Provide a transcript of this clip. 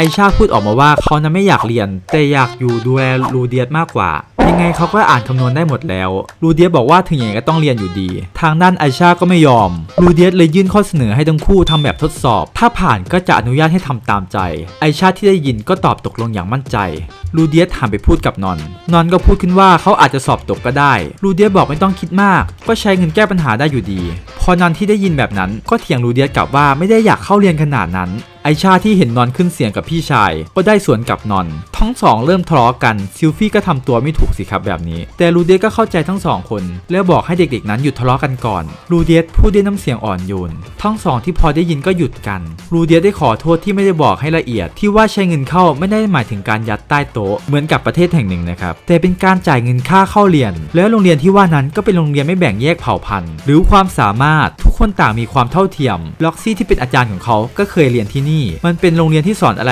ไอชาพูดออกมาว่าเขานั้นไม่อยากเรียน แต่อยากอยู่ดูแลลูเดียสมากกว่า ยังไงเขาก็อ่านคำนวณได้หมดแล้ว ลูเดียสบอกว่าถึงอย่างไรก็ต้องเรียนอยู่ดี ทางด้านไอชาก็ไม่ยอม ลูเดียสเลยยื่นข้อเสนอให้ทั้งคู่ทำแบบทดสอบ ถ้าผ่านก็จะอนุญาตให้ทำตามใจ ไอชาที่ได้ยินก็ตอบตกลงอย่างมั่นใจ ลูเดียสหันไปพูดกับนอน นอนก็พูดขึ้นว่าเขาอาจจะสอบตกก็ได้ ลูเดียสบอกไม่ต้องคิดมาก ก็ใช้เงินแก้ปัญหาได้อยู่ดี พอนอนที่ได้ยินแบบนั้นก็เถียงลูเดียสกลับว่าไม่ได้อยากเข้าเรียนขนาดนั้น ไอชาที่เห็นนอนขึ้นเสียงกับพี่ชาย ก็ได้สวนกับนอน ทั้งสองเริ่มทะเลาะกันซิลฟี่ก็ทำตัวไม่ถูกสิครับแบบนี้ แต่ลูเดียสก็เข้าใจทั้งสองคน แล้วบอกให้เด็กๆนั้นหยุดทะเลาะกันก่อนลูเดียสพูดด้วยน้ำเสียงอ่อนโยนทั้งสองที่พอได้ยินก็หยุดกันลูเดียสได้ขอโทษที่ไม่ได้บอกให้ละเอียด ที่ว่าใช้เงินเข้าไม่ได้หมายถึงการยัดใต้โต๊ะเหมือนกับประเทศแห่งหนึ่งนะครับแต่เป็นการจ่ายเงินค่าเข้าเรียน แล้วโรงเรียนที่ว่านั้นก็เป็นโรงเรียนไม่แบ่งแยกเผ่าพันธุ์ หรือความสามารถท คนต่างมีความเท่าเทียม ล็อกซี่ที่เป็นอาจารย์ของเขาก็เคยเรียนที่นี่ มันเป็นโรงเรียนที่สอนอะไร